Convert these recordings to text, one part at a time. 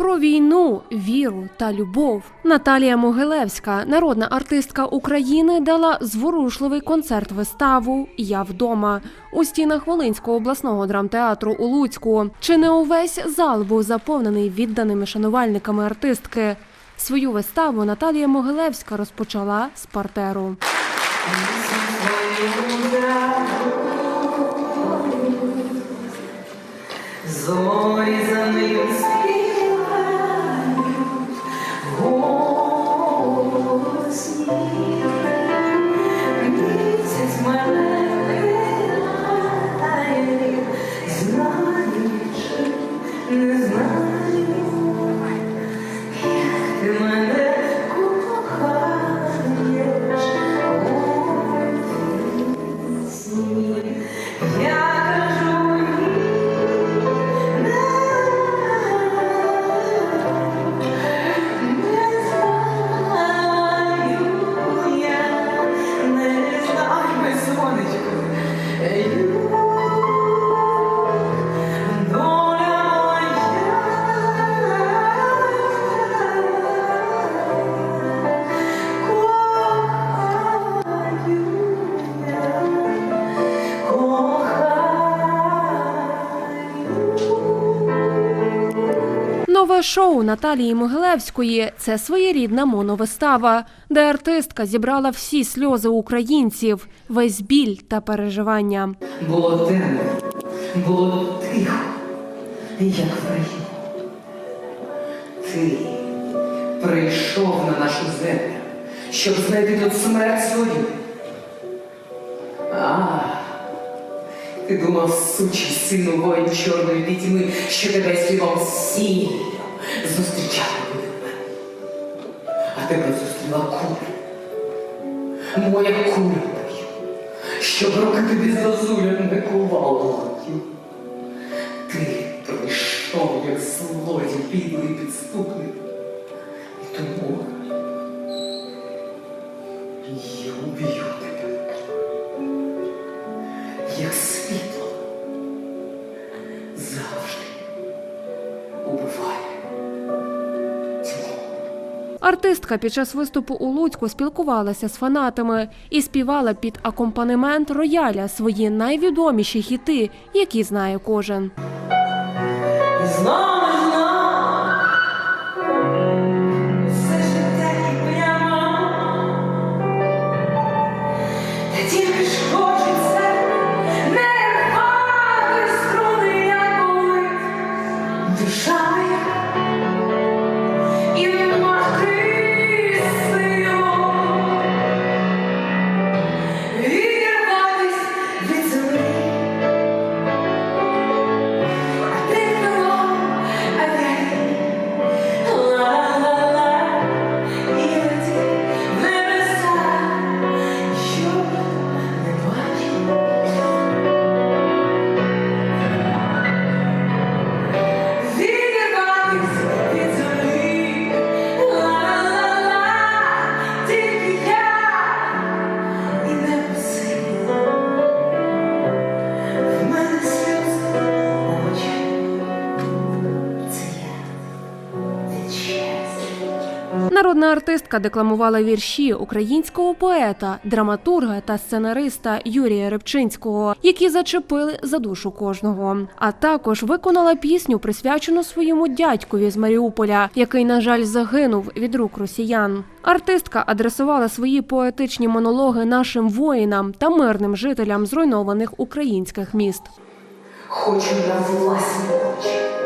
Про війну, віру та любов Наталія Могилевська, народна артистка України, дала зворушливий концерт виставу Я вдома у стінах Волинського обласного драмтеатру у Луцьку. Чи не увесь зал був заповнений відданими шанувальниками артистки? Свою виставу Наталія Могилевська розпочала з партеру. Зорі за ним шоу Наталії Могилевської це своєрідна моновистава, де артистка зібрала всі сльози українців, весь біль та переживання. Було темно, було тихо, як в раю. Ти прийшов на нашу землю, щоб знайти тут смерть свою. А, ти думав, сучий сину воїн чорної пітьми, що тебе слівом сінню зустрічати буде мене. А тебе зустріла куля. Моя куля бою, щоб руки тобі зазуля не кували. Ти прийшов, як злодій, підлий підступник. І тому я уб'ю тебе, як світло завжди убиває. Артистка під час виступу у Луцьку спілкувалася з фанатами і співала під акомпанемент рояля свої найвідоміші хіти, які знає кожен. Знову Народна артистка декламувала вірші українського поета, драматурга та сценариста Юрія Рибчинського, які зачепили за душу кожного. А також виконала пісню, присвячену своєму дядькові з Маріуполя, який, на жаль, загинув від рук росіян. Артистка адресувала свої поетичні монологи нашим воїнам та мирним жителям зруйнованих українських міст. Хочу на власні очі.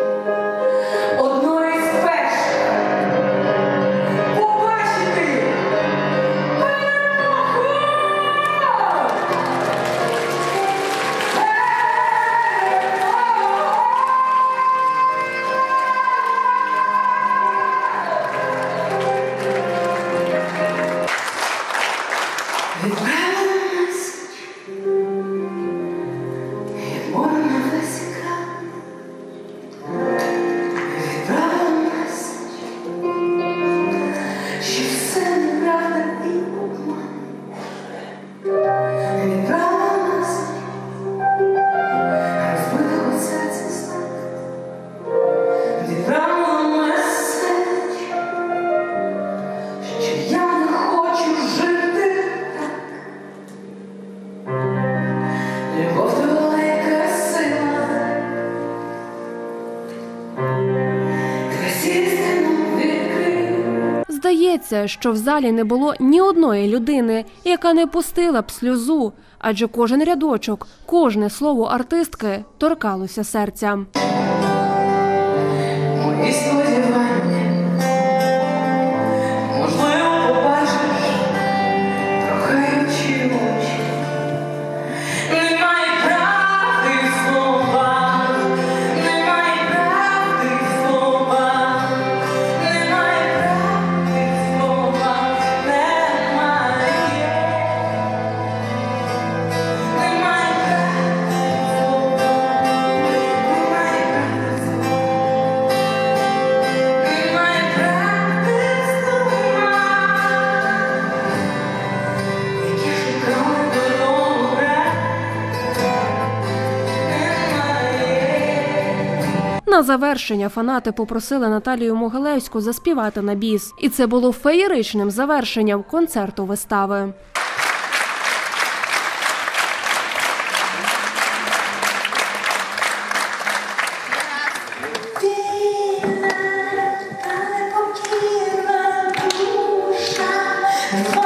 Здається, що в залі не було ні одної людини, яка не пустила б сльозу, адже кожен рядочок, кожне слово артистки торкалося серця. Мої На завершення фанати попросили Наталію Могилевську заспівати на біс, і це було феєричним завершенням концерту вистави. Thank.